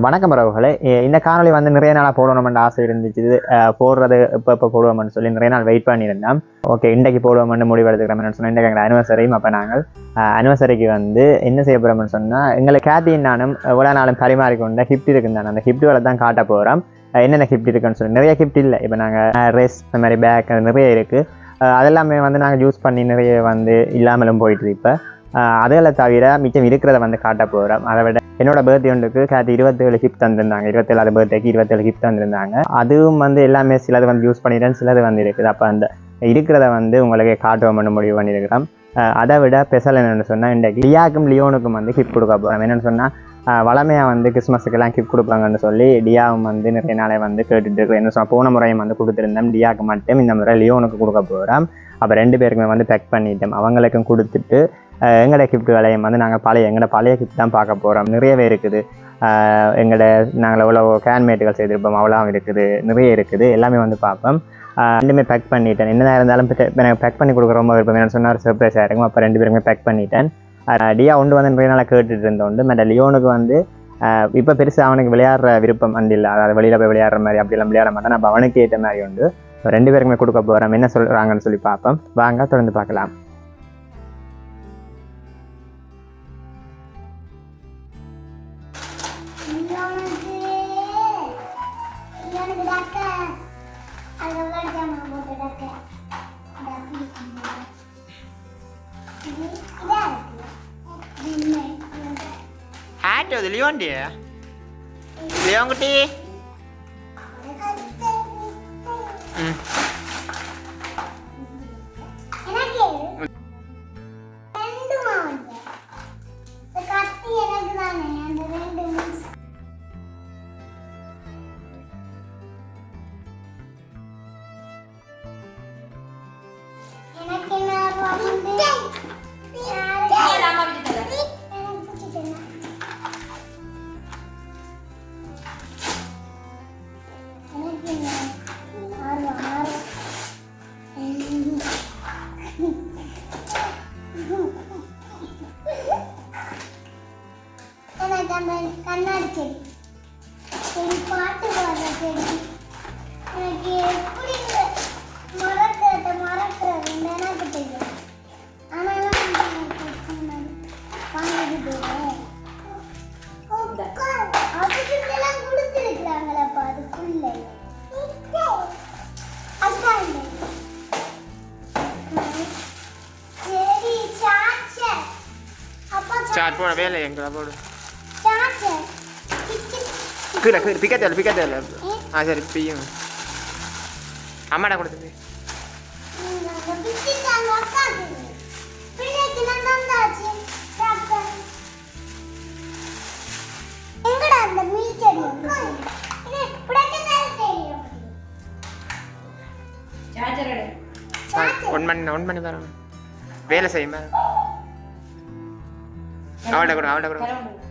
வணக்கம் உறவுகளே இந்த காணொலி வந்து நிறைய நாளாக போடணும்னு ஆசை இருந்துச்சு. போடுறது இப்போ இப்போ போடுவோம்னு சொல்லி நிறைய நாள் வெயிட் பண்ணியிருந்தோம். ஓகே இன்றைக்கு போடுவோம்னு முடிவெடுத்துக்கிறோம்னு சொன்னால் இன்றைக்கு எங்கள் அனிவர்சரியும் அப்போ நாங்கள் அனிவர்சரிக்கு வந்து என்ன செய்ய போகிறோம்னு சொன்னால் எங்களை கேத்தியின் நானும் எவ்வளோ நாளும் பரிமாறிக்கொண்ட ஹிப்ட் இருக்குந்தானே அந்த ஹிப்டுகளை தான் காட்ட போகிறோம் என்னென்ன ஹிப்ட் இருக்குன்னு சொல்லி நிறைய ஹிப்ட் இல்லை. இப்போ நாங்கள் ரெஸ் இந்த மாதிரி பேக் நிறைய இருக்குது அதெல்லாமே வந்து நாங்கள் யூஸ் பண்ணி நிறைய வந்து இல்லாமலும் போயிட்டு இப்போ. அதில் தவிர மிச்சம் இருக்கிறத வந்து காட்ட போகிறோம் அதை விட என்னோட பர்த்டே ஒன்றுக்கு கேத்து இருபத்தேழு கிஃப்ட் தந்திருந்தாங்க. இருபத்தேழாவது பர்த்டேக்கு இருபத்தேழு கிஃப்ட் தந்திருந்தாங்க. அதுவும் வந்து எல்லாமே சிலது வந்து யூஸ் பண்ணிடுறேன் சிலது வந்து இருக்குது. அப்போ அந்த இருக்கிறத வந்து உங்களுக்கு காட்டுவோம்னு முடிவு பண்ணியிருக்கிறோம். அஹ் அதை விட ஸ்பெஷல் என்னென்னு சொன்னால் இன்றைக்கு டியாக்கும் லியோனுக்கும் வந்து கிஃப்ட் கொடுக்க போகிறோம் என்னென்னு சொன்னால் வளமையாக வந்து கிறிஸ்மஸுக்கெல்லாம் கிஃப்ட் கொடுப்பாங்கன்னு சொல்லி டியாவும் வந்து நிறைய நாளே வந்து கேட்டுட்டு இருக்கோம் என்ன சொன்னால் போன முறையும் வந்து கொடுத்துருந்தோம். டியாக்கு மட்டும் இந்த முறை லியோனுக்கு கொடுக்க போகிறோம் அப்போ ரெண்டு பேருக்குமே வந்து பேக் பண்ணிட்டோம் அவங்களுக்கும் கொடுத்துட்டு எங்களோட கிஃப்ட் வேலையும் வந்து நாங்கள் பழைய எங்களோட பழைய கிஃப்ட் தான் பார்க்க போகிறோம் நிறையவே இருக்குது. எங்களோட நாங்கள் எவ்வளோ கேன்மேட்டுகள் செய்திருப்போம். அவ்வளோ இருக்குது. நிறைய இருக்குது. எல்லாமே வந்து பார்ப்போம். ரெண்டுமே பேக் பண்ணிட்டேன். என்னதான் இருந்தாலும் எனக்கு பேக் பண்ணி கொடுக்குற ரொம்ப விருப்பம். என்னன்னு சொன்னால் சர்ப்ரைஸாக இருக்கும். அப்போ ரெண்டு பேருமே பேக் பண்ணிட்டேன். டியா ஒன்று வந்து நிறைய நாளாக கேட்டுட்டு இருந்தோண்டு மற்ற லியோனுக்கு வந்து இப்போ பெருசாக அவனுக்கு விளையாடுற விருப்பம் வந்து இல்லை. அதாவது வெளியில் போய் விளையாடுற மாதிரி அப்படிலாம் விளையாட மாட்டான். அப்போ அவனுக்கு ஏற்ற மாதிரி உண்டு. ரெண்டு பேருக்குமே கொடுக்க போகிறோம் என்ன சொல்கிறாங்கன்னு சொல்லி பார்ப்போம். வாங்க தொடர்ந்து பார்க்கலாம். இவனுக்கு இவனுக்கு டாக்டர் அது இது பிடிச்சிட்டாங்க அக்காக்கு பிள்ளைக்கு நான் தந்தாச்சு சாப்பிட்டேன் எங்கடா அந்த மீன் செடி? இது புடக்கத்தால தெரியும்? ஒன் மணி ஒன் மணி வரும். வேலை செய்யும்? அவள்கிட்ட கொடுங்க அவள்கிட்ட கொடுங்க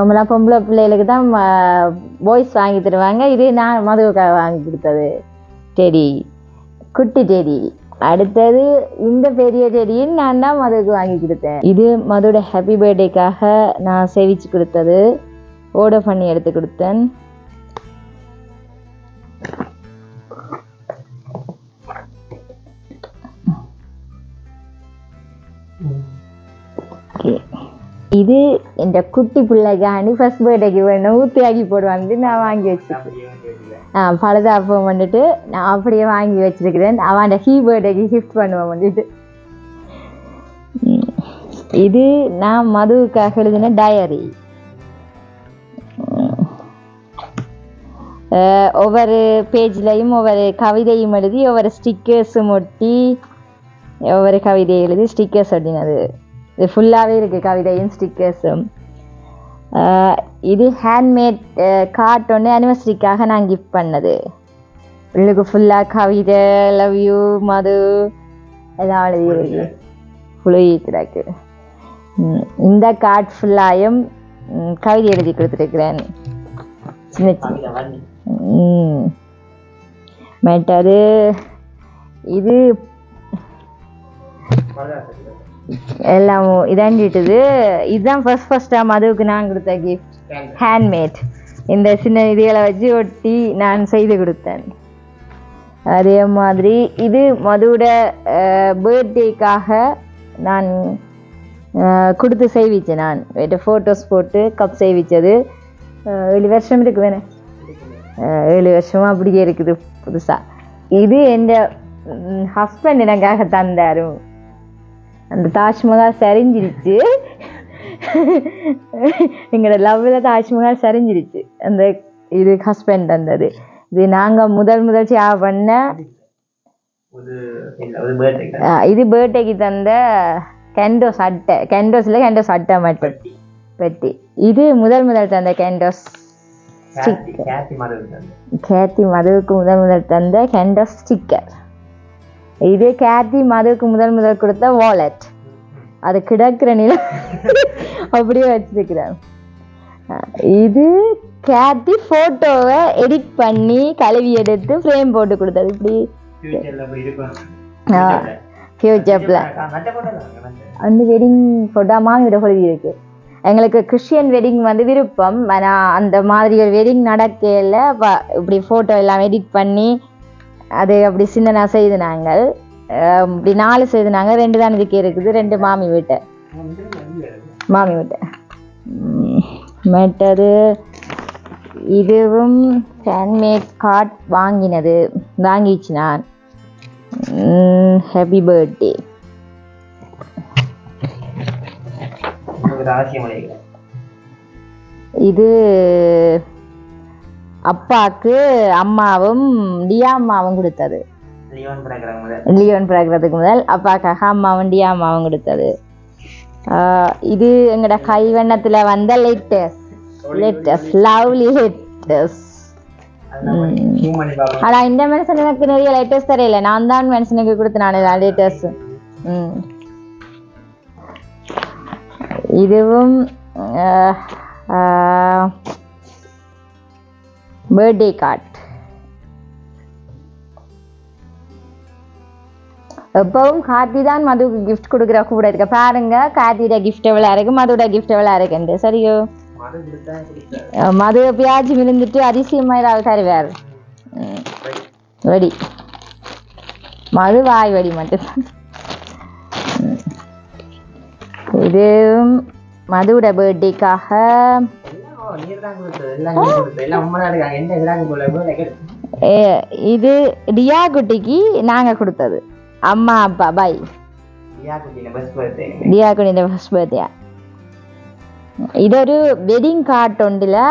நார்மலாக பொம்பளை பிள்ளைகளுக்கு தான் பாய்ஸ் வாங்கி தருவாங்க. இது நான் மதுவுக்காக வாங்கி கொடுத்தது. டெடி. குட்டி டெடி. அடுத்தது இந்த பெரிய செடியும் நான் தான் மதுவுக்கு வாங்கி கொடுத்தேன். இது மதுவோட ஹாப்பி பர்த்டேக்காக நான் சேவிச்சு கொடுத்தது. ஓட பண்ணி எடுத்து கொடுத்தேன். இது இந்த குட்டி பிள்ளைக்காண்டி ஃபர்ஸ்ட் பர்த்டேக்கு வேணும் ஊற்றி ஆக்கி போடுவான்ட்டு நான் வாங்கி வச்சிருக்கேன். ஆ பழுதாப்பம் வந்துட்டு நான் அப்படியே வாங்கி வச்சிருக்கிறேன். அவன் ஹீ பர்த்டேக்கு கிஃப்ட் பண்ணுவேன் வந்துட்டு. இது நான் மதுவுக்காக எழுதின டயரி ஒவ்வொரு பேஜ்லையும் ஒவ்வொரு கவிதையும் எழுதி ஒவ்வொரு ஸ்டிக்கர்ஸும் ஒட்டி ஒவ்வொரு கவிதை எழுதி ஸ்டிக்கர்ஸ் ஒட்டினது. இது ஃபுல்லாகவே இருக்குது கவிதையும் ஸ்டிக்கர்ஸும் இது ஹேண்ட்மேட் கார்ட் ஒன்று அனிவர்சரிக்காக நான் கிஃப்ட் பண்ணது. உள்ளுக்கு ஃபுல்லாக கவிதை லவ் யூ மது எல்லாம் எழுதி புழுகி கிடக்கு. இந்த கார்ட் ஃபுல்லாயும் கவிதை எழுதி கொடுத்துருக்குறேன். சின்ன சின்ன ம். மற்றது இது எல்லாம் இதாண்டிட்டுது இதுதான் ஃபர்ஸ்ட் ஃபர்ஸ்ட்டாக மதுவுக்கு நான் கொடுத்த கிஃப்ட் ஹேண்ட்மேட் இந்த சின்ன இதுகளை வச்சு ஒட்டி நான் செய்து கொடுத்தேன். அதே மாதிரி இது மதுவோட பர்த்டேக்காக நான் கொடுத்து செய்விச்சேன் நான். வேட்ட ஃபோட்டோஸ் போட்டு கப் செய்விச்சது ஏழு வருஷம் இருக்கு வேணே. ஏழு வருஷமாக அப்படியே இருக்குது புதுசாக இது என் ஹஸ்பண்ட் எனக்காக தந்தாரும் அந்த தாஜ்மஹால் சரிஞ்சிருச்சு. எங்களோட லவ்வில் தாஜ்மஹால் சரிஞ்சிருச்சு. அந்த இது ஹஸ்பண்ட் தந்தது இது நாங்கள் முதல் முதல் சேவ் பண்ண இது பர்த்டேக்கு தந்த கேண்டோஸ் அட்டை. கேண்டோஸ் அட்டை மட்டும். பெட்டி. இது முதல் முதல் தந்த கேண்டோஸ் கேத்தி மதுவுக்கு முதல் முதல் தந்த கேண்டோஸ் ஸ்டிக்கர் இது கேத்தி மதுவுக்கு முதல் முதல் கொடுத்த வாலெட் அது கிடக்கிற நிலம் அப்படியே வச்சிருக்கிறேன் இது கேத்தி ஃபோட்டோவை எடிட் பண்ணி கழுவி எடுத்து ஃப்ரேம் போட்டு கொடுத்தது. இப்படி ஃபியூச்சரில் அந்த வெட்டிங் ஃபோட்டோ மாமியோட ஹொலிவி இருக்கு எங்களுக்கு கிறிஸ்டியன் வெட்டிங் வந்து விருப்பம். ஆனால் அந்த மாதிரி ஒரு வெட்டிங் நடக்கையில் இப்படி ஃபோட்டோ எல்லாம் எடிட் பண்ணி அது அப்படி சின்னனா செய்து நாங்கள் இப்படி நாலு செய்து நாங்கள் ரெண்டு தான் இதுக்கு இருக்குது. ரெண்டு மாமி வீட்டை. மாமி வீட்டை. மற்றது இதுவும் ஹேண்ட்மேட் கார்ட் வாங்கினது. வாங்கிச்சு நான். ஹாப்பி பர்த்டே இது அப்பாவுக்கு அம்மாவும் டியா அம்மாவும் கொடுத்தது. லியோன் பிறக்கிறதுக்கு முதல் அப்பாக்காக அம்மாவும் டியா அம்மாவும் கொடுத்தது இது எங்களோட கைவண்ணத்தில் வந்த லேட்டஸ்ட் லேட்டஸ்ட் லவ்லி லேட்டஸ்ட் ஆனா இந்த மனுஷன் எனக்கு நிறைய லேட்டஸ்ட் தெரியல. நான் தான் மனுஷனுக்கு கொடுத்து நான் லேட்டஸ்ட் இதுவும் பர்த்டே கார்ட் எப்பவும் கார்த்தி தான் மதுவுக்கு கிஃப்ட் கொடுக்குற கூட இருக்க. பாருங்க கார்த்தியோட கிஃப்ட் எவ்வளோ இருக்கு மதுவோட கிஃப்ட் எவ்வளோ இருக்குண்டு சரியோ? மது எப்பயாச்சும் விழுந்துட்டு அதிசயமாக ஏதாவது தருவார். வெடி மது வாய் வெடி மட்டும். இது மதுவோட பர்த்டேக்காக இது ரியா குட்டிக்கு நாங்கள் கொடுத்தது. அம்மா அப்பா பாய். ரியா குட்டியோட ஃபர்ஸ்ட் பர்த்டே இதொரு வெட்டிங் கார்ட் ஒன்றில்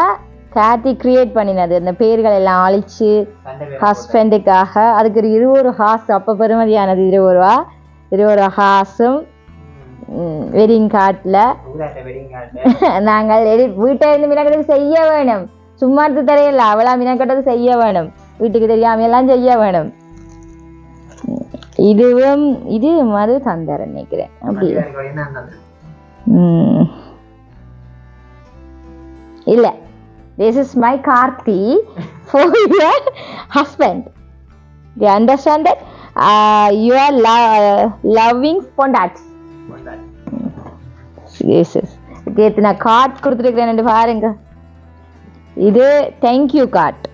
கார்த்தி கிரியேட் பண்ணினது. அந்த பேர்கள் எல்லாம் அழிச்சு ஹஸ்பண்டுக்காக அதுக்கு ஒரு இருபது ஹாஸ் அப்போ பெருமதியானது இருபது ரூபா. இருபது ஹாஸும் வெட்டிங் கார்ட்டில் நாங்கள் வீட்டை இருந்து மினக்கட்டது செய்ய வேணும். சும்மா எடுத்து தரையில்ல அவளா மினக்கட்டது செய்ய வேணும். வீட்டுக்கு தெரியாம எல்லாம் செய்ய வேணும். இதுவும் இது மது தந்தார் நினைக்கிறேன். அப்படி. இல்ல. This is my Karthi for your husband you understand that you are loving பொண்டாட்டி இஸ் இதுக்கு நான் கார்ட் கொடுத்துருக்கிறேன் பாருங்க. இது தேங்க்யூ கார்ட்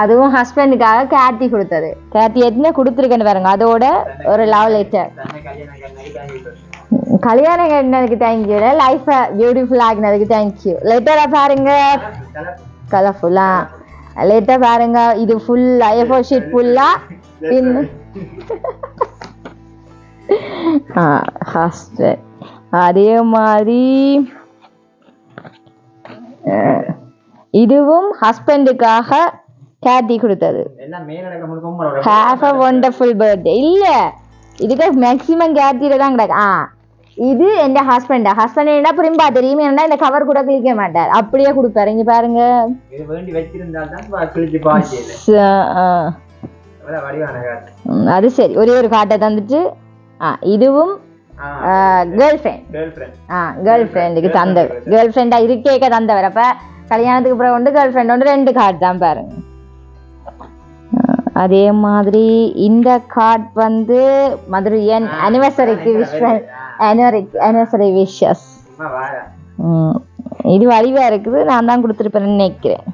அதுவும் ஹஸ்பண்டுக்காக கேட்டி கொடுத்தது. கேட்டி எத்தனை கொடுத்துருக்கேன்னு பாருங்க. அதோட ஒரு லவ் லெட்டர் கல்யாணம் கட்டினதுக்கு தேங்க்யூ லைஃப் பியூட்டிஃபுல் ஆகினதுக்கு தேங்க்யூ லெட்டரை பாருங்க. கலர்ஃபுல்லா லெட்டர் பாருங்க. இது ஃபுல்லா ஏ ஷீட் ஃபுல்லா இன்னும் ஹஸ்பண்ட் அதே மாதிரி இதுவும் ஹஸ்பண்டுக்காக கேட்டி கொடுத்தது. ஹேவ் அ ஒண்டர்ஃபுல் பர்த்டே இல்ல இதுக்கு மேக்ஸிமம் கேட்டியில தான் கிடக்கு. ஆ இது என் ஹஸ்பண்டா ஹஸ்பண்ட் என்ன புரியும்பா? தெரியும் ஏன்னா இந்த கவர் கூட கிழிக்க மாட்டார். அப்படியே கொடுப்பாரு. இங்க பாருங்க. அது சரி. ஒரே ஒரு காட்டை தந்துட்டு ஆ இதுவும் கேர்ள் ஃப்ரெண்ட் ஆ கேர்ள் ஃப்ரெண்டுக்கு தந்தவர் கேர்ள் ஃப்ரெண்டா இருக்கேக்க தந்தவர் அப்ப கல்யாணத்துக்கு அப்புறம் உண்டு கேர்ள் ஃப்ரெண்ட் உண்டு ரெண்டு கார்டு தான் பாருங்க. அதே மாதிரி இந்த கார்டு வந்து மதுரையன் அனிவர்சரிக்கு விஷ் அனிவர்சரி விஷஸ் இது வடிவா இருக்குது. நான் தான் கொடுத்துருப்பேன்னு நினைக்கிறேன்.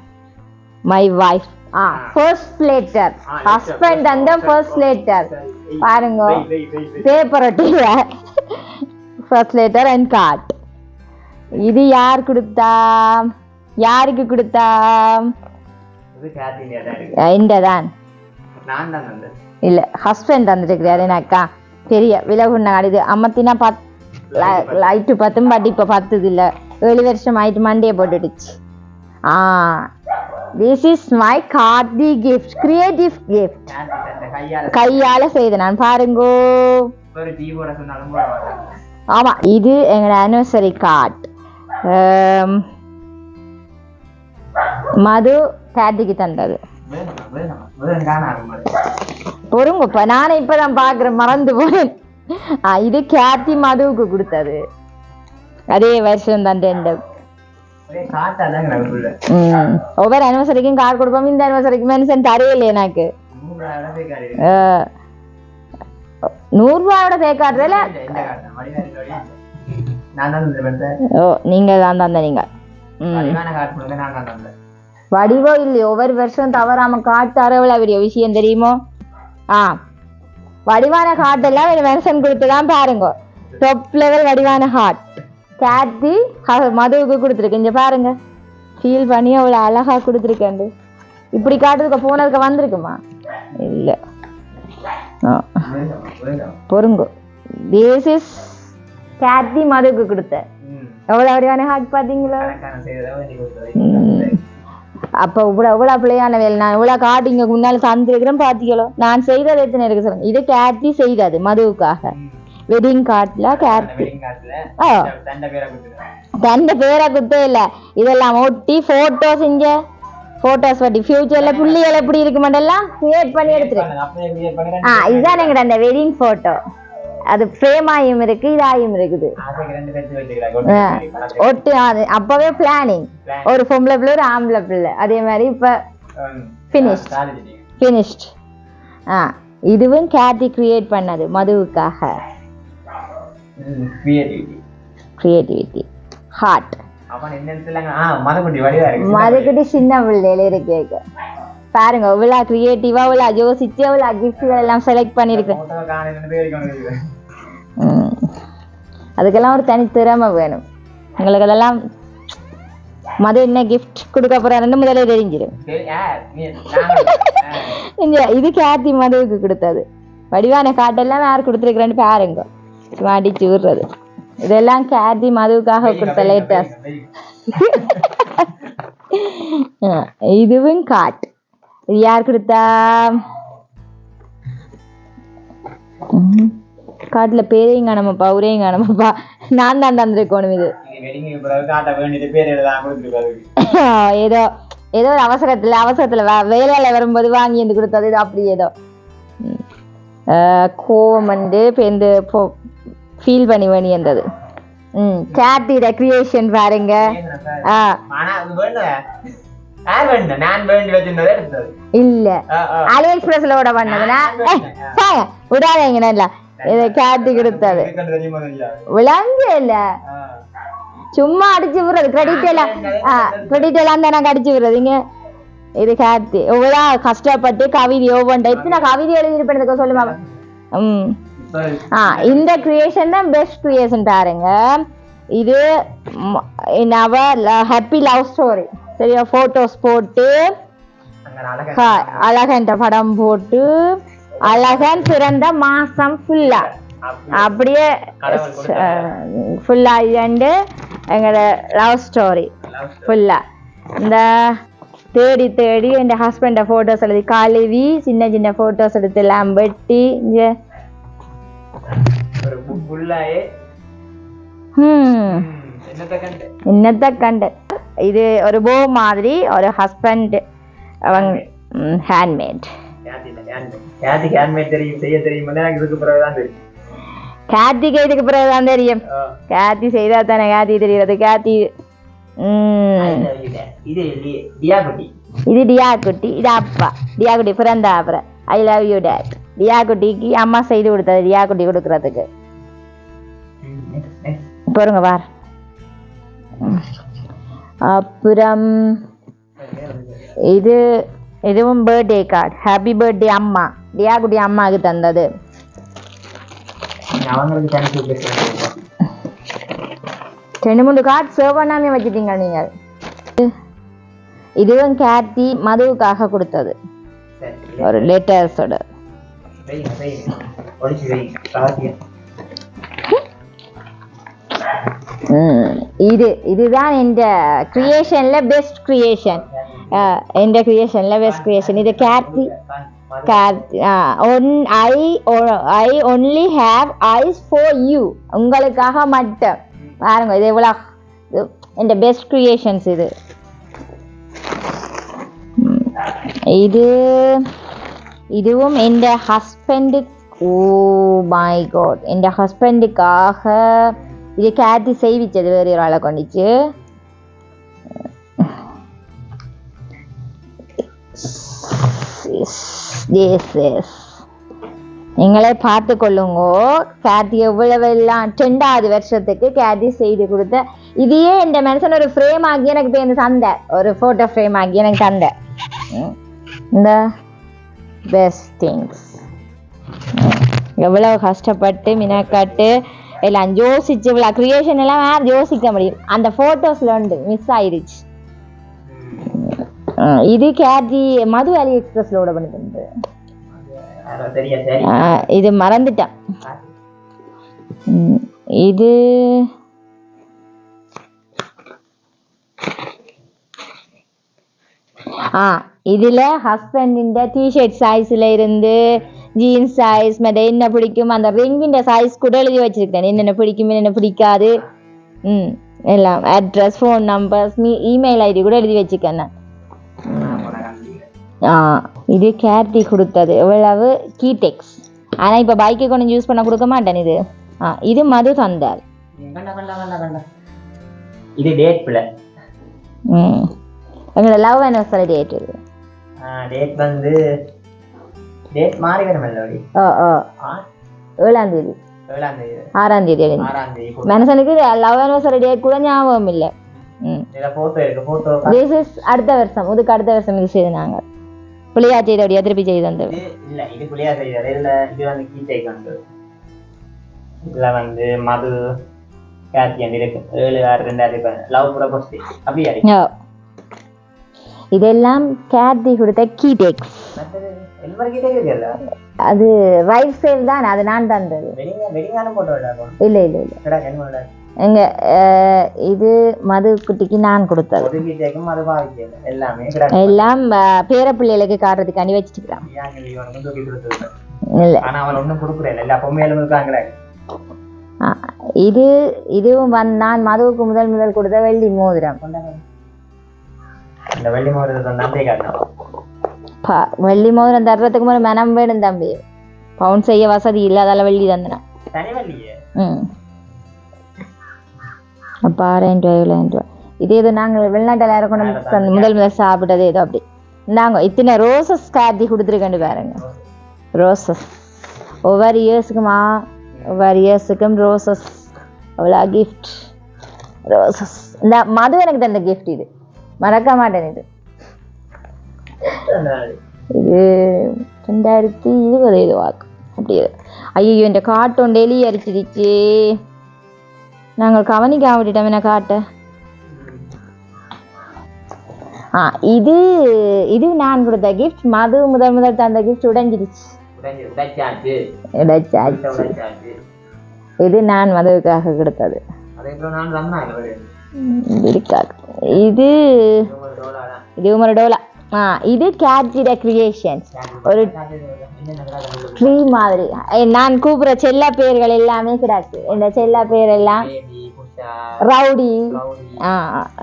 மை வைஃப் ஆ ஃபர்ஸ்ட் லேட்டர் ஹஸ்பண்ட் அந்த ஃபர்ஸ்ட் லேட்டர் பாருங்க. பேப்பர் ஒட்டில ஃபர்ஸ்ட் லேட்டர் அண்ட் கார்ட் இது யார் கொடுத்தா யாருக்கு கொடுத்தா இது கேட்டீங்க தான் இருக்கு இந்த தான் நான் தான் வந்தேன் இல்ல ஹஸ்பண்ட் தந்துருக்கிறாரு எனக்கா பெரிய விலகுண்ண இது. அம்மத்தினா பத் லைட்டு பத்தும் பட் இப்போ பத்துது இல்ல. ஏழு வருஷம் ஆயிட்டு மண்டையை போட்டுடுச்சு. ஆ this is my Karthi gift creative gift கையால செய்த நான் பாருங்கோ. ஆமா இது எங்களோட அனிவர்சரி கார்ட் மது கேட்டிக்கு தந்தது. பொறுங்கப்பா நானே இப்பதான் பாக்குறேன் மறந்து போனேன் இது கேத்தி மதுவுக்கு கொடுத்தது. அதே வருஷம் தான் ரெண்டு ஒவ்வொரு அனிவர்சரிக்கும் கார் கொடுப்போம். இந்த அனிவர்சரிக்கு மென்ஷன் தரையில்லை எனக்கு. நூறு ரூபாயோட பே காட்டுறதுல இந்த காட்டன் வடிவான வழி நான் தான் தந்தேன் ஓ நீங்க தான் தந்த நீங்க. வடிவோ இல்லையோ? ஒவ்வொரு வருஷம் தவறாம காட்டு தரவுல பெரிய விஷயம் தெரியுமோ? ஆ. வடிவான ஹார்ட் எல்லாம் ஒரு மென்ஷன் கொடுத்து தான் பாருங்க. டாப் லெவல் வடிவான ஹார்ட் கேத்தி ஹ- மதுவுக்கு கொடுத்துருக்கேன் இங்கே பாருங்க. ஃபீல் பண்ணி அவ்வளோ அழகா கொடுத்துருக்கேன். இப்படி காட்டுறதுக்கு போனதுக்கு வந்திருக்குமா? இல்லை. பொருங்கோ திஸ் இஸ் கேத்தி மதுவுக்கு கொடுத்த எவ்வளோ அப்படியான ஹார்ட் பார்த்தீங்களோ? அப்போ இவ்வளோ இவ்வளோ பிள்ளையான வேலை. நான் இவ்வளோ காட்டு இங்கே முன்னால் தந்துருக்கிறேன் பார்த்தீங்களோ நான் செய்தது எத்தனை இருக்கு சொல்லுங்க. இது கேத்தி செய்தது மதுவுக்காக. வெட்டிங் கார்டில் கேத்தி கார்டுல ஆ. தண்டை பேரை குத்தே இல்லை. இதெல்லாம் ஒட்டி ஃபோட்டோ செஞ்ச ஃபோட்டோஸ் ஒட்டி ஃபியூச்சரில் புள்ளிகள் எப்படி இருக்கு மட்டும் கிரியேட் பண்ணி எடுத்துரு ஆ இதுதான் எங்கட அந்த வெட்டிங் ஃபோட்டோ அது ஃப்ரேம் ஆயும் இருக்கு இதாயும் இருக்குது. ஒட்டு அது அப்பவே பிளானிங் ஒரு பொம்பளை பிள்ளை ஒரு ஆம்பளை பிள்ளை. அதே மாதிரி இப்போ Finished. ஃபினிஷ்ட் ஆ இதுவும் கேட்டி கிரியேட் பண்ணது மதுவுக்காக. கிரியேட்டிவிட்டி கிரியேட்டிவிட்டி ஹார்ட் மதக்குட்டி சின்ன பிள்ளையில இருக்கு பாருங்க இவ்வளோ கிரியேட்டிவா இவ்வளோ யோசிச்சு இவ்வளோ கிஃப்ட்கள் எல்லாம் செலக்ட் ம். அதுக்கெல்லாம் ஒரு தனி திறமை வேணும். உங்களுக்கு அதெல்லாம் மது என்ன கிஃப்ட் கொடுக்க போறாருன்னு முதல்ல தெரிஞ்சிடும் இது கேத்தி மதுவுக்கு கொடுத்தது. வடிவான காட்டெல்லாம் யார் கொடுத்துருக்குறேன்னு பாருங்க. அடிச்சு விடுறது. இதெல்லாம் கேத்தி மதுவுக்காக கொடுத்த லேட்டஸ்ட் இதுவும் காட் இது யார் கொடுத்தா. காட்டுல பேரையும் காணாமப்பா ஊரையும் காணாமப்பா நான் தான் தந்திருக்கணும் இது. ஏதோ ஏதோ ஒரு அவசரத்துல அவசரத்துல வேலையில வரும்போது வாங்கி வந்து கொடுத்தது இது அப்படி ஏதோ. கோவம் வந்து இப்போ இந்த ஃபீல் பண்ணி வேணி இருந்தது. ம் கேட்டியோட கிரியேஷன் பாருங்க. ஆ. இல்ல. அலி எக்ஸ்பிரஸ்ல விட பண்ணதுனா விடாதீங்க நல்லா இதை கேட்டி கொடுத்தது. விளங்கு இல்ல. சும்மா அடிச்சு விடுறது. கிரெடிட் எல்லாம் கிரெடிட் எல்லாம் தான் அடிச்சு விடுறதுங்க இது கார்த்தி எவ்வளோ கஷ்டப்பட்டு கவிதை ஒவ்வொன்றை எத்தனை கவிதை எழுதிருப்பேன் சொல்லுமா? ம். இந்த கிரியேஷன் தான் பெஸ்ட் கிரியேஷன் பாருங்க. இது நவ ஹாப்பி லவ் ஸ்டோரி சரியா? ஃபோட்டோஸ் போட்டு அழகன்ற படம். போட்டு அழகன் பிறந்த மாசம் ஃபுல்லா அப்படியே ஃபுல்லா இது எங்களோட லவ் ஸ்டோரி ஃபுல்லா இந்த தேடி தேடி என் ஹஸ்பண்ட ஃபோட்டோஸ் எழுதி கழுவி சின்ன சின்ன ஃபோட்டோஸ் எடுத்து எல்லாம் வெட்டி ஒரு ஹஸ்பண்ட் அவங்க ஹேண்ட்மேட் கேத்துக்கு ஹேண்ட்மேட் தெரியும் செய்ய தெரியும் எனக்கு இதுக்கு பிறகுதான் தெரியும். கார்த்திகை இதுக்கு பிறகுதான் தெரியும். கார்த்தி செய்தா தானே கார்த்தி தெரிகிறது. கார்த்தி இது டியா குட்டி இது டியா குட்டி இது அப்பா. டியா குட்டி பிறந்த அப்புறம். ஐ லவ் யூ டேட் குட்டிக்கு அம்மா செய்து கொடுத்தது டியா குட்டி கொடுக்கறதுக்கு. பாருங்க வார். அப்புறம் இது இதுவும் பர்த்டே கார்டு ஹாப்பி பர்த்டே அம்மா. குட்டி அம்மாவுக்கு தந்தது. ரெண்டு மூணு கார்டு சேவ் பண்ணாமே வச்சுட்டீங்க நீங்கள். இதுவும் கார்த்தி மதுவுக்காக கொடுத்தது. ஒரு லெட்டர்ஸோட இது இதுதான் இந்த கிரியேஷன்ல பெஸ்ட் கிரியேஷன் எந்த கிரியேஷன்ல பெஸ்ட் கிரியேஷன் இது Karthi I I only have eyes for you உங்களுக்காக மட்டும். பாருங்க இது எவ்வளோ இந்த பெஸ்ட் கிரியேஷன்ஸ் இது. இது இதுவும் எந்த ஹஸ்பண்டு ஓ மை காட் எந்த ஹஸ்பண்டுக்காக இது கேத்தி செய்விச்சது வேறு ஒரு ஆளை கொண்டுச்சு. நீங்களே பார்த்து கொள்ளுங்கோ. கேத்தி எவ்வளவு எல்லாம் ரெண்டாவது வருஷத்துக்கு கேத்தி செய்து கொடுத்த இதையே இந்த மனுஷன் ஒரு ஃப்ரேம் ஆகி எனக்கு போய் தந்த. ஒரு ஃபோட்டோ ஃப்ரேம் ஆகி எனக்கு தந்தை. இந்த பெஸ்ட் திங்ஸ் எவ்வளவு கஷ்டப்பட்டு மினக்கட்டு எல்லாம் யோசிச்சு இவ்வளோ கிரியேஷன் எல்லாம் யார் யோசிக்க முடியும். அந்த ஃபோட்டோஸில் உண்டு மிஸ் ஆயிடுச்சு இது கேட்டி மது அலி எக்ஸ்பிரஸ்ல ஓட பண்ணிட்டு இது மறந்துட்டேன். இது ஆ இதுல ஹஸ்பண்டின் டிஷர்ட் சைஸ்ல இருந்து ஜீன்ஸ் சைஸ் மற்ற என்ன பிடிக்கும் அந்த ரிங்கின் சைஸ் கூட எழுதி வச்சிருக்கேன் என்னென்ன பிடிக்கும் என்னென்ன பிடிக்காது. ம் எல்லாம். Address phone numbers me email ID கூட எழுதி வச்சுக்கேன் நான். ஆ இது கேர்த்தி கொடுத்தது. எவ்வளவு? கீடெக்ஸ் ஆனால் இப்போ பைக்கை கொண்டு யூஸ் பண்ண கொடுக்க மாட்டேன் இது. ஆ இது மது தந்தார் இது டேட் பிள்ளை. ம். எங்களோட லவ் anniversary டேட் இது. டேட் வந்து டேட் மாறி வரும் ஓ ஓ ஏழாம் தேதி. ஏழாம் தேதி. ஆறாம் தேதி ஆறாம் தேதி மனுஷனுக்கு லவ் anniversary டேட் கூட ஞாபகம் இல்லை. அடுத்த வருஷம். இதுக்கு அடுத்த வருஷம் இது செய்து நாங்கள் பிள்ளையா செய்தோடைய திருப்பி செய்து வந்தது. இல்ல இது புளியா செய்தாரு இதுல இது வந்து கீச்சைக்கு வந்து இதுல வந்து மது காத்தியம் இருக்கு. ஏழு ஆறு ரெண்டாயிரத்தி லவ் ப்ரொபோஸ்டி அப்படியா இதெல்லாம் கீடெக்ஸ் மற்றது எல்லாருக்கிட்டே இருக்குல்ல அது ரைட் சைடு தான் அது நான் தந்தது. இல்லை இல்லை இல்லை. எங்க இது மது குட்டிக்கு நான் கொடுத்தது. எல்லாமே கடா? எல்லாம் அஹ், பேர பிள்ளைகளுக்கு காட்டுறதுக்காண்டி வச்சுக்கலாம் ஏன் இவனுக்கு தூக்கி கொடுத்தது? இல்லை. இது இதுவும் வந்து நான் மதுவுக்கு முதல் முதல் கொடுத்த வெள்ளி மோதிரம். இந்த வெள்ளி மோதிரத்தை நன்றி காட்டணும் வெள்ளி மோதிரம் தர்றதுக்கு ஒரு மனம் வேணும் தம்பி. பவுன் செய்ய வசதி இல்லாதால வெள்ளி தந்தனா ம். அப்போ ஆறாயிரம் ரூபாய் ஏழாயிரம் ரூபாய் இது ஏதோ நாங்கள் வெளிநாட்டில் இருக்கணும் முதல் முதல் சாப்பிட்டது ஏதோ அப்படி. இந்தாங்க இத்தனை ரோசஸ் காட்டி கொடுத்துருக்கேன் பாருங்க. ரோசஸ் ஒவ்வொரு இயர்ஸுக்குமா ஒவ்வொரு இயர்ஸுக்கும் ரோசஸ் அவ்வளோ கிஃப்ட் ரோசஸ் இந்த மது எனக்கு தந்த கிஃப்ட் இது. மறக்க மாட்டேன் இது. இது ரெண்டாயிரத்தி இருபது இது வாக்கு. அப்படி ஐயோ இந்த காட்டும் டெய்லி அரிச்சிருச்சு. நாங்கள் கவனிக்காம விட்டுட்டோம் என்ன காட்ட. ஆ இது இது நான் கொடுத்த கிஃப்ட் மது முதல் முதல் தந்த கிஃப்ட் உடைஞ்சிருச்சு. உடைச்சாச்சு. இது நான் மதுவுக்காக கொடுத்தது. இருக்காது. இது இது உமர் டோலா ஆ இது கேட்ஜிட கிரியேஷன்ஸ் ஒரு ட்ரீ மாதிரி. நான் கூப்பிடுற செல்ல பேர்கள் எல்லாமே கிடக்கு. இந்த செல்ல பேர் எல்லாம் ரவுடி. ஆ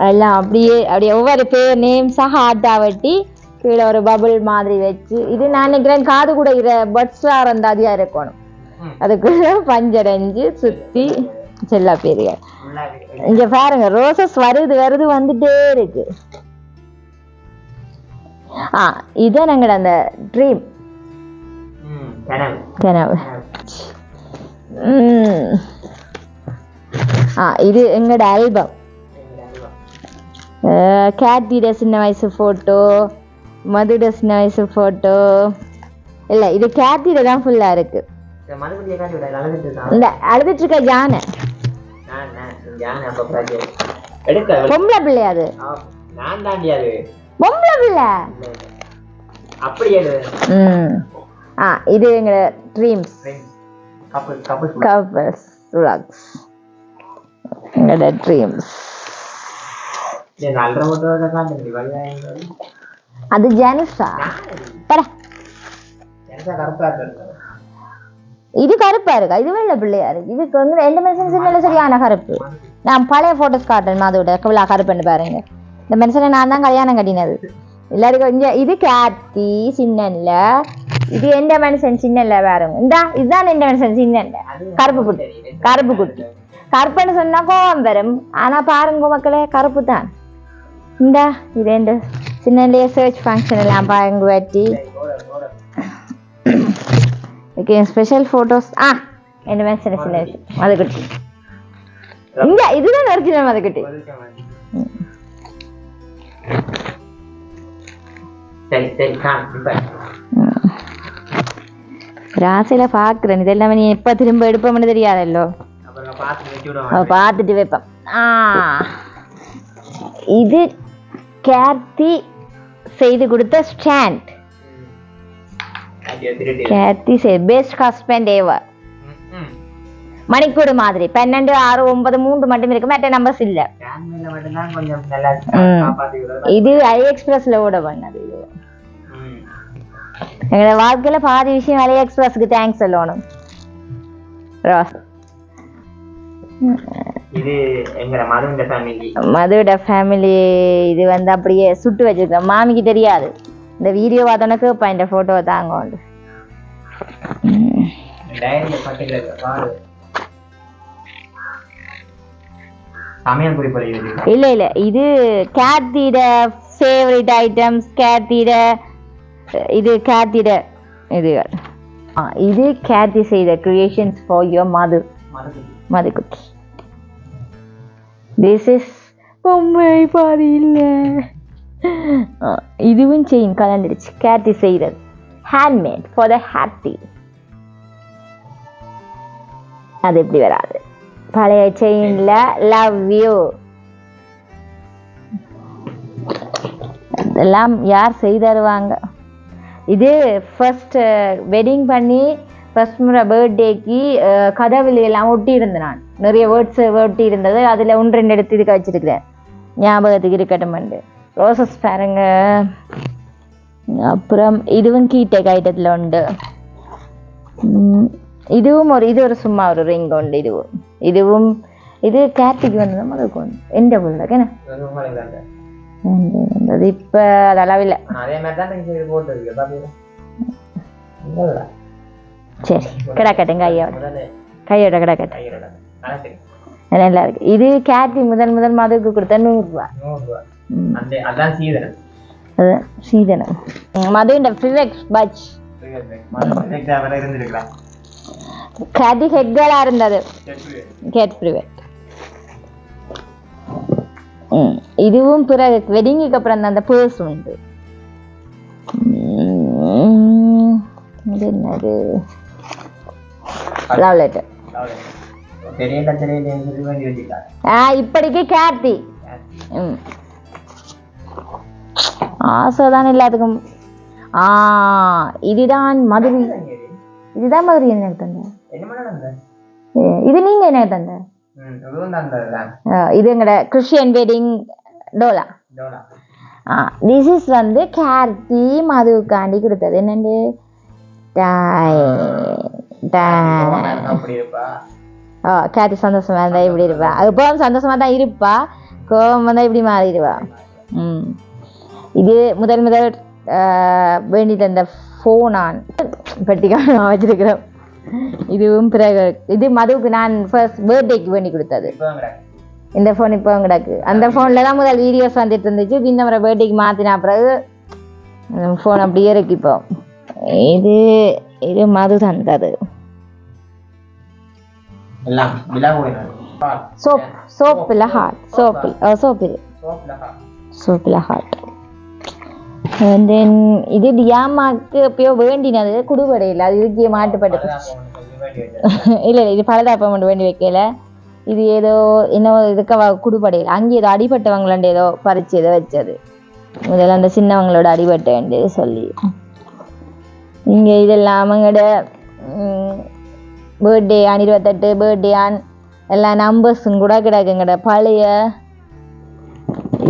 எல்லாம் அப்படியே அப்படியே ஒவ்வொரு பேர் நேம்ஸாக ஆட்டா வெட்டி கீழே ஒரு பபுள் மாதிரி வச்சு. இது நான் நினைக்கிறேன் காது கூட இர பட்ஸாக இருந்தாதியாக இருக்கணும். அதுக்குள்ள பஞ்சடைஞ்சு சுற்றி செல்ல பேர்கள். இங்க பாருங்க ரோசஸ் வருது வருது வந்துட்டே இருக்கு. ஆ இதான் எங்கட அந்த ட்ரீம் கனவு. ஆ இது எங்கட ஆல்பம் கேட்டிட சின்ன வயசு ஃபோட்டோ மதுட சின்ன வயசு ஃபோட்டோ இல்லை இது கேட்டிட தான் ஃபுல்லாக இருக்கு. மறுபடியும் காட்டி விட அழுதுட்டு இருக்கான் இந்த அழுதுட்டு இருக்க யானை. பொம்பளை பிள்ளை அது? நான் தாண்டி அது. பொம்பளை பிள்ளை? அப்படி எடு. ம். ஆ இது எங்க dreams cup cup covers vlogs எங்களோட ட்ரீம்ஸ் அது பட. இருக்கு இது கருப்பா இருக்கா? இது வெள்ள பிள்ளையா இருக்கு. இதுக்கு வந்து ரெண்டு மனுஷன் சின்ன சரியான கருப்பு. நான் பழைய போட்டோஸ் காட்டுறேன் அதோட கவிழா கருப்புன்னு பாருங்க. இந்த மனுஷனை நான் தான் கல்யாணம் கட்டினது. எல்லாருக்கும் கொஞ்சம் இது கேத்தி சின்னன்ல. இது எந்த மனுஷன் சின்னல்ல பாருங்க. இந்தா இதுதான் எந்த மனுஷன் சின்னன்ல. கருப்பு குட்டி. கருப்பு குட்டி. கருப்புன்னு சொன்னா கோவம் வரும். ஆனா பாருங்க மக்களே கருப்பு தான் இந்தா இது எந்த சின்னன்லயே சர்ச் ஃபங்க்ஷன் எல்லாம் பாருங்க வாட்டி. என்ன மாதிரி சின்ன சின்ன விஷயம் மதுக்குட்டி இங்க இதுதான் ஒரிஜினல் மதுக்குட்டி சரி சரி காண் இப்ப ராசியில பாக்குறேன் இதெல்லாம் நீ எப்ப திரும்ப எடுப்போம்னு தெரியாதல்லோ பார்த்துட்டு வைப்பேன் ஆ இது கேர்த்தி செய்து கொடுத்த ஸ்டாண்ட் செய் பெஸ்ட் ஹஸ்பண்ட் ஏவர் மணிக்கூடு மாதிரி பன்னெண்டு ஆறு ஒன்பது மூன்று மட்டும் இருக்கு மற்ற நம்பர்ஸ் இல்ல இது அலி எக்ஸ்பிரஸ்ல ஓட பண்ணது இது. எங்களோட வாழ்க்கையில பாதி விஷயம் அலி எக்ஸ்பிரஸ்க்கு தேங்க்ஸ் சொல்லணும் ஃபேமிலி மதுவோட ஃபேமிலி இது வந்து அப்படியே சுட்டு வச்சிருக்கேன் மாமிக்கு தெரியாது. இந்த வீடியோ பார்த்தோன்னே கேட்பேன் இந்த ஃபோட்டோவை தாங்க இல்லை இல்லை. இது கேத்திட ஃபேவரட் ஐட்டம்ஸ் கேத்திட இது கேத்திட ஆ இது கேத்தி செய்த கிரியேஷன்ஸ் ஃபார் யுவர் மது மதுக்கு மதுக்குட்டி. திஸ் இஸ் பொம்மை பாதி இல்லை. இதுவும் செயின் கலந்துடுச்சு கேத்தி செய்கிறது ஹேண்ட்மேட் ஃபார் த ஹாப்பி அது எப்படி வராது. பழைய செயின்ல லவ் யூ இதெல்லாம் யார் செய்து தருவாங்க? இது ஃபர்ஸ்ட் வெட்டிங் பண்ணி ஃபர்ஸ்ட் முறை பர்த்டேக்கு கதவில் எல்லாம் ஒட்டி இருந்தேன் நான் நிறைய வேர்ட்ஸ் ஒட்டி இருந்தது. அதில் ஒன்று ரெண்டு எடுத்து இதுக்கு வச்சிருக்கிறேன். ஞாபகத்துக்கு இருக்கட்டும் ரோசஸ் பாருங்க. அப்புறம் இதுவும் கீட்டேக் ஐட்டத்தில் உண்டு. இதுவும் ஒரு இது ஒரு சும்மா ஒரு ரிங் உண்டு இதுவும். இதுவும் இது கேட்டிக்கு வந்தது முதல் கொண்டு எந்த புள்ள என்ன இது இப்போ அது அளவில்லை அதே மாதிரி தான் சரி கிடக்கட்டும் கையோட கையோட கிடக்கட்டும் கையோட நல்லா இருக்கு இது கேட்டி முதல் முதல் மதுவுக்கு கொடுத்த நூறுரூவா ம். அந்த அதான் சீதனம் அது சீதனம் மதுவின் ப்ரிவெக்ஸ் கேட்டி ஹெட்களாக இருந்தது கேட் ப்ரிவெட் ம் இதுவும் பிறகு வெட்டிங்குக்கு அப்புறம் அந்த பேர்ஸ் உண்டு இது என்னது லவ் லெட்டர் இப்படிக்கு ம் ஆசை தான் எல்லாத்துக்கும் ஆ இதுதான் மதுரை இதுதான் மதுரை என்ன தந்த இது நீங்க என்ன தந்த இது எங்கட கிறிஸ்டியன் வெட்டிங் டோலா திஸ் இஸ் வந்து கேர்த்தி மதுவுக்காண்டி கொடுத்தது. என்னண்டு? கேட்டி சந்தோஷமா இருந்தா இப்படி இருப்பா. எப்பவும் சந்தோஷமா தான் இருப்பா. கோவம் வந்தா இப்படி மாறிடுவா. ம். இது முதல் முதல் வேண்டி தந்த ஃபோன் ஆன் பெட்டிக்கான வச்சிருக்கிறோம் இதுவும் பிறகு இது மதுவுக்கு நான் ஃபர்ஸ்ட் பர்த்டேக்கு வேண்டி கொடுத்தது. இந்த ஃபோன் இப்போ கிடக்கு? அந்த ஃபோனில் தான் முதல் வீடியோஸ் வந்துட்டு இருந்துச்சு. இந்த முறை பர்த்டேக்கு மாற்றின பிறகு ஃபோன் அப்படியே இருக்கு இப்போ. இது இது மது தந்தது சோப் சோப் இல்லை ஹார்ட் சோப் சோப் இது சோப் இல்லை ஹார்ட் தென் இது டியாமாக்கு எப்பயோ வேண்டினது குடுபடையில் அது இதுக்கே மாட்டுப்பட்டு இல்லை இல்லை இது பலதாப்பம் மட்டும் வேண்டி வைக்கல இது ஏதோ இன்னும் இதுக்கு குடுபடையில் அங்கே ஏதோ அடிபட்டவங்களாண்டு ஏதோ பறிச்சு ஏதோ வச்சது முதல்ல அந்த சின்னவங்களோட அடிபட்ட வேண்டியது சொல்லி இங்கே இதெல்லாம் அவங்களோட பர்த்டே ஆன் இருபத்தெட்டு பர்த்டே ஆன் எல்லா நம்பர்ஸும் கூட கிடக்குங்கட பழைய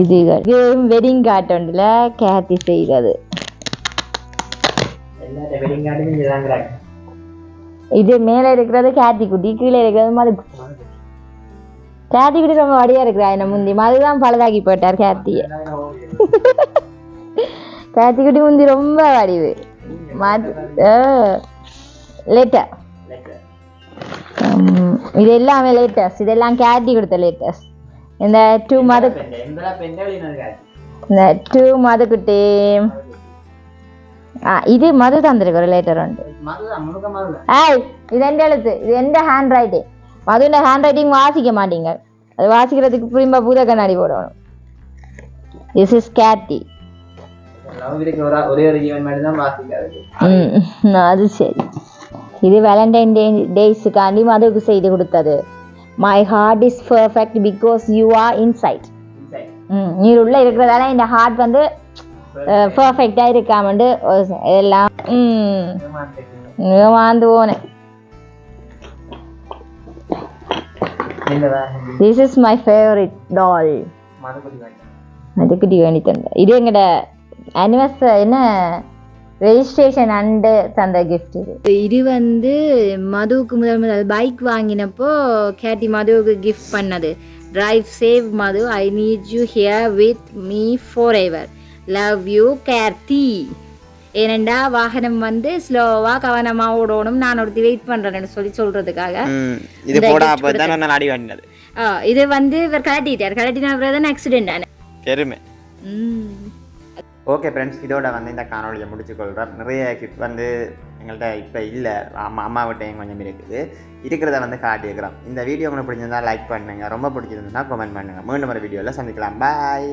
இதுகள் வெட்டிங் கார்ட்டோண்டில் கேத்தி செய்கிறது இது மேலே இருக்கிறது கேத்தி குட்டி கீழே இருக்கிறது மது. கேத்தி குட்டி ரொம்ப வடியா இருக்கிறா என்ன முந்தி? மதுதான் பழுதாக்கி போட்டார் கேத்திய கேத்தி குட்டி முந்தி ரொம்ப வடிவு. மது லேட்டர் இது எல்லாமே லேட்டஸ்ட் இதெல்லாம் கேட்டி கொடுத்த லேட்டஸ்ட் இந்த டூ மது இந்த டூ மது குட்டி ஆ இது மது தந்திருக்கு ஒரு லேட்டர் உண்டு ஏய் இது எந்த எழுத்து? இது எந்த ஹேண்ட் ரைட்டிங் மதுண்ட ஹேண்ட் ரைட்டிங் வாசிக்க மாட்டீங்க. அது வாசிக்கிறதுக்கு திரும்ப பூத கண்ணாடி போடணும். திஸ் இஸ் கேட்டி அது சரி. இது வேலண்டைன் டே டேஸுக்காண்டி மதுவுக்கு செய்து கொடுத்தது. My heart is perfect because you are inside ம் நீர் உள்ள இருக்கிறதால இந்த ஹார்ட் வந்து பர்ஃபெக்டாக இருக்காமண்டு ஒரு- எல்லாம் ம் ஏமாந்து போனேன் this is my favourite doll அதுக்குட்டி வேண்டி தந்த இது எங்கட அனிவர்சரி என்ன ரெஜிஸ்ட்ரேஷன் அண்டு தந்த கிஃப்ட் இது இது வந்து மதுவுக்கு முதல் முதல் பைக் வாங்கினப்போ கேட்டி மதுவுக்கு கிஃப்ட் பண்ணது. Drive safe Madhu. I need you here with me forever love you Keerthi ஏனண்டா வாகனம் வந்து ஸ்லோவாக கவனமாக ஓடணும். நான் ஒருத்தி வெயிட் பண்ணுறேன்னு சொல்லி சொல்கிறதுக்காக ம் இது போடா அடி வாங்கினது. வந்து இவர் கலட்டிட்டார் கலட்டின பிறகு தான் ஆக்சிடென்ட் ஆனேன். பெருமை. ம். ஓகே ஃப்ரெண்ட்ஸ் இதோட வந்து இந்த காணொலியை முடிச்சுக்கொள்கிறேன் நிறைய கிஃப்ட் வந்து எங்கள்கிட்ட இப்போ இல்லை. அம்மா அம்மாவிட்டையும் கொஞ்சம் இருக்குது. இருக்கிறத வந்து காட்டியிருக்கிறோம். இந்த வீடியோ உங்களுக்கு பிடிச்சிருந்தா லைக் பண்ணுங்கள் ரொம்ப பிடிச்சிருந்ததுன்னா கமெண்ட் பண்ணுங்கள் மீண்டும் ஒரு வீடியோவில் சந்திக்கலாம். பாய்